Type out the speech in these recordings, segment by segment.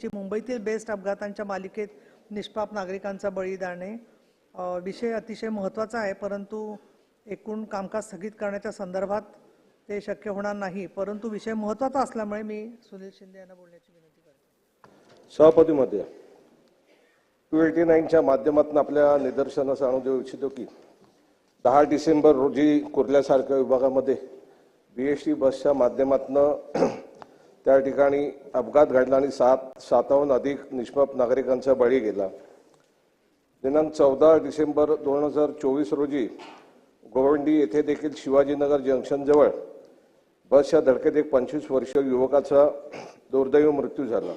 ची मुंबईतील बेस्ट अपघातांच्या मालिकेत निष्पाप नागरिकांचा बळी जाणे विषय अतिशय महत्त्वाचा आहे परंतु एकूण कामकाज स्थगित करण्याच्या संदर्भात ते शक्य होणार नाही. परंतु विषय महत्त्वाचा असल्यामुळे मी सुनील शिंदे यांना बोलण्याची विनंती करतो. सभापती महोदय टू एटी नाईनच्या माध्यमातून आपल्या निदर्शनास आणून देऊ इच्छितो की दहा डिसेंबर रोजी कुर्ल्यासारख्या विभागामध्ये बी एस टी बसच्या माध्यमातून त्या ठिकाणी अपघात घडला आणि सात सातावन्न अधिक निष्पाप नागरिकांचा बळी गेला. दिनांक चौदा डिसेंबर दोन हजार चोवीस रोजी गोवंडी येथे देखील शिवाजीनगर जंक्शनजवळ बसच्या धडकेत एक पंचवीस वर्षीय युवकाचा दुर्दैव मृत्यू झाला.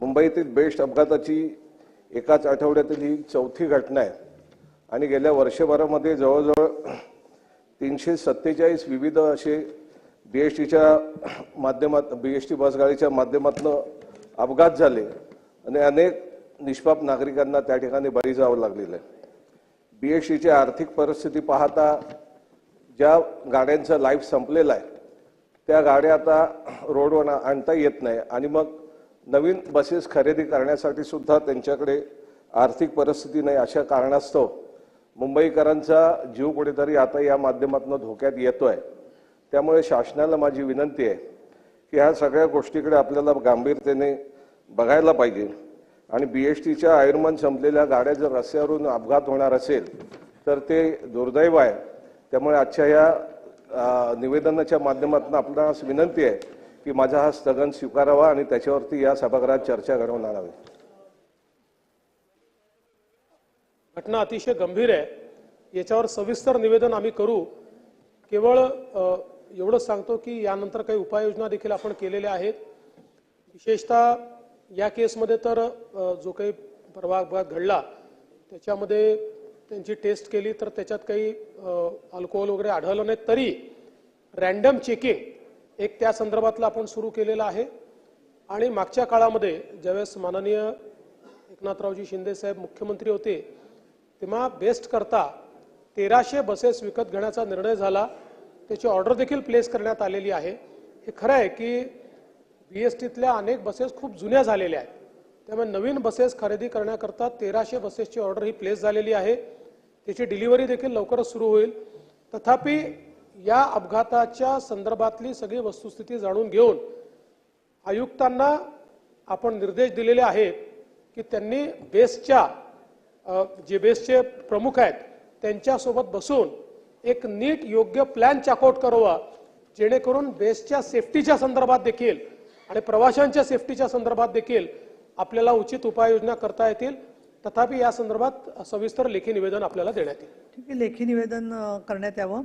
मुंबईतील बेस्ट अपघाताची एकाच आठवड्यातील ही चौथी घटना आहे आणि गेल्या वर्षभरामध्ये जवळजवळ तीनशे सत्तेचाळीस विविध असे बी एस टीच्या माध्यमात बी एस टी बसगाडीच्या माध्यमातून अपघात झाले आणि अनेक निष्पाप नागरिकांना त्या ठिकाणी बळी जावं लागलेलं आहे. बी एस टीची आर्थिक परिस्थिती पाहता ज्या गाड्यांचं लाईफ संपलेलं आहे त्या गाड्या आता रोडवर आणता येत नाही आणि मग नवीन बसेस खरेदी करण्यासाठी सुद्धा त्यांच्याकडे आर्थिक परिस्थिती नाही अशा कारणास्तव मुंबईकरांचा जीव कुठेतरी आता या माध्यमातून धोक्यात येतो आहे त्यामुळे शासनाला माझी विनंती आहे की ह्या सगळ्या गोष्टीकडे आपल्याला गांभीरतेने बघायला पाहिजे. आणि बी एस टीच्या आयुर्मान संपलेल्या गाड्या जर रस्त्यावरून अपघात होणार असेल तर ते दुर्दैव आहे. त्यामुळे आजच्या या निवेदनाच्या माध्यमातून आपणास विनंती आहे की माझा हा स्थगन स्वीकारावा आणि त्याच्यावरती या सभागृहात चर्चा घडवून आणावी घटना अतिशय गंभीर आहे. याच्यावर सविस्तर निवेदन आम्ही करू. केवळ एवढंच सांगतो की यानंतर काही उपाययोजना देखील आपण केलेल्या आहेत. विशेषतः या केसमध्ये तर जो काही परवा अपघात घडला त्याच्यामध्ये त्यांची टेस्ट केली तर त्याच्यात काही अल्कोहोल वगैरे आढळलं नाही तरी रॅन्डम चेकिंग एक त्या संदर्भातलं आपण सुरू केलेलं आहे. आणि मागच्या काळामध्ये ज्यावेळेस माननीय एकनाथरावजी शिंदे साहेब मुख्यमंत्री होते तेव्हा बेस्ट करता तेराशे बसेस विकत घेण्याचा निर्णय झाला. त्याची ऑर्डर देखील प्लेस करण्यात आलेली आहे. हे खरं आहे की बी एस टीतल्या अनेक बसेस खूप जुन्या झालेल्या आहेत. त्यामुळे नवीन बसेस खरेदी करण्याकरता तेराशे बसेसची ऑर्डर ही प्लेस झालेली आहे. त्याची डिलिव्हरी देखील लवकरच सुरू होईल. तथापि या अपघाताच्या संदर्भातली सगळी वस्तुस्थिती जाणून घेऊन आयुक्तांना आपण निर्देश दिलेले आहेत की त्यांनी बेस्टच्या जे बेस्टचे प्रमुख आहेत त्यांच्यासोबत बसून एक नीट योग्य प्लॅन चॅकआउट करावा जेणेकरून बेस्टच्या सेफ्टीच्या संदर्भात देखील आणि प्रवाशांच्या सेफ्टीच्या संदर्भात देखील आपल्याला उचित उपाययोजना करता येतील. तथापि या संदर्भात सविस्तर लेखी निवेदन आपल्याला देण्यात येईल. ठीक आहे लेखी निवेदन करण्यात यावं.